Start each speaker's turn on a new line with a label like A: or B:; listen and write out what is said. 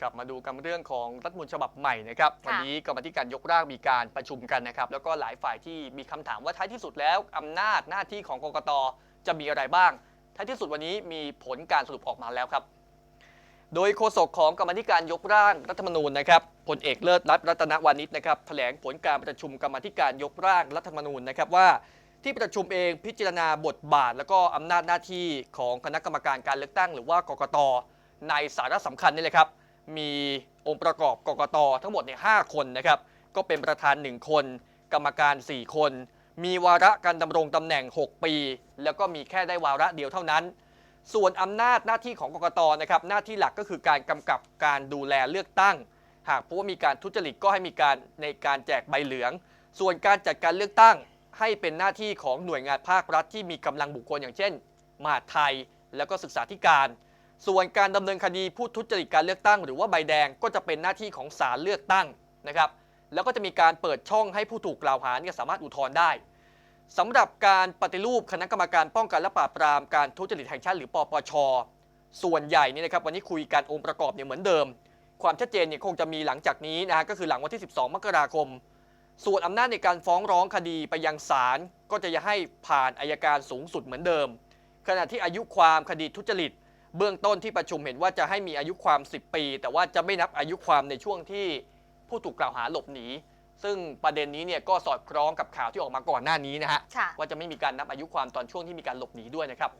A: กลับมาดูกันเรื่องของรัฐธรรมนูญฉบับใหม่นะครับ
B: ค่ะ
A: วันนี้กรรมาธิการยกร่างมีการประชุมกันนะครับแล้วก็หลายฝ่ายที่มีคำถามว่าท้ายที่สุดแล้วอำนาจหน้าที่ของกกตจะมีอะไรบ้าง ท้ายที่สุดวันนี้มีผลการสรุปออกมาแล้วครับ โดยโฆษกของกรรมาธิการยกร่างรัฐธรรมนูญนะครับพลเอกเลิศรัตน์รัตนวานิชนะครับแถลงผลการประชุมกรรมาธิการยกร่างรัฐธรรมนูญนะครับว่าที่ประชุมเองพิจารณาบทบาท แล้วก็อำนาจหน้าที่ของคณะกรรมการการเลือกตั้ง หรือว่ากกตในสาระสำคัญนี่เลยครับ มีองค์ประกอบกกตทั้งหมดเนี่ยหคนนะครับ ก็เป็นประธาน 1 คน กรรมการ 4 คน มีวาระการดำรงตำแหน่ง 6 ปี แล้วก็มีแค่ได้วาระเดียวเท่านั้น ส่วนอำนาจหน้าที่ของกกตนะครับหน้าที่หลักก็คือการกำกับการดูแลเลือกตั้ง หากพบว่ามีการทุจริตก็ให้มีการในการแจกใบเหลือง ส่วนการจัดการเลือกตั้งให้เป็นหน้าที่ของหน่วยงานภาครัฐที่มีกำลังบุคคลอย่างเช่นมหาดไทย แล้วก็ศึกษาธิการ ส่วนการดำเนินคดีผู้ทุจริตการเลือกตั้ง หรือว่าใบแดงก็จะเป็นหน้าที่ของศาลเลือกตั้งนะครับแล้วก็จะมีการเปิดช่องให้ผู้ถูกกล่าวหาเนี่ยสามารถอุทธรณ์ได้สำหรับการปฏิรูปคณะกรรมการป้องกันและปราบปรามการทุจริตแห่งชาติหรือปปช ส่วนใหญ่นี่นะครับวันนี้คุยกันองค์ประกอบเนี่ยเหมือนเดิม ความชัดเจนเนี่ยคงจะมีหลังจากนี้นะฮะก็คือหลังวันที่ 12 มกราคม ส่วนอำนาจในการฟ้องร้องคดีไปยังศาลก็จะให้ผ่านอายการสูงสุดเหมือนเดิม ขณะที่อายุความคดีทุจริต เบื้องต้นที่ประชุมเห็นว่าจะให้มีอายุความ 10 ปี แต่ว่าจะไม่นับอายุความในช่วงที่ผู้ถูกกล่าวหาหลบหนี ซึ่งประเด็นนี้เนี่ยก็สอดคล้องกับข่าวที่ออกมาก่อนหน้านี้นะฮะ
B: ค่ะ
A: ว่าจะไม่มีการนับอายุความตอนช่วงที่มีการหลบหนีด้วยนะครับ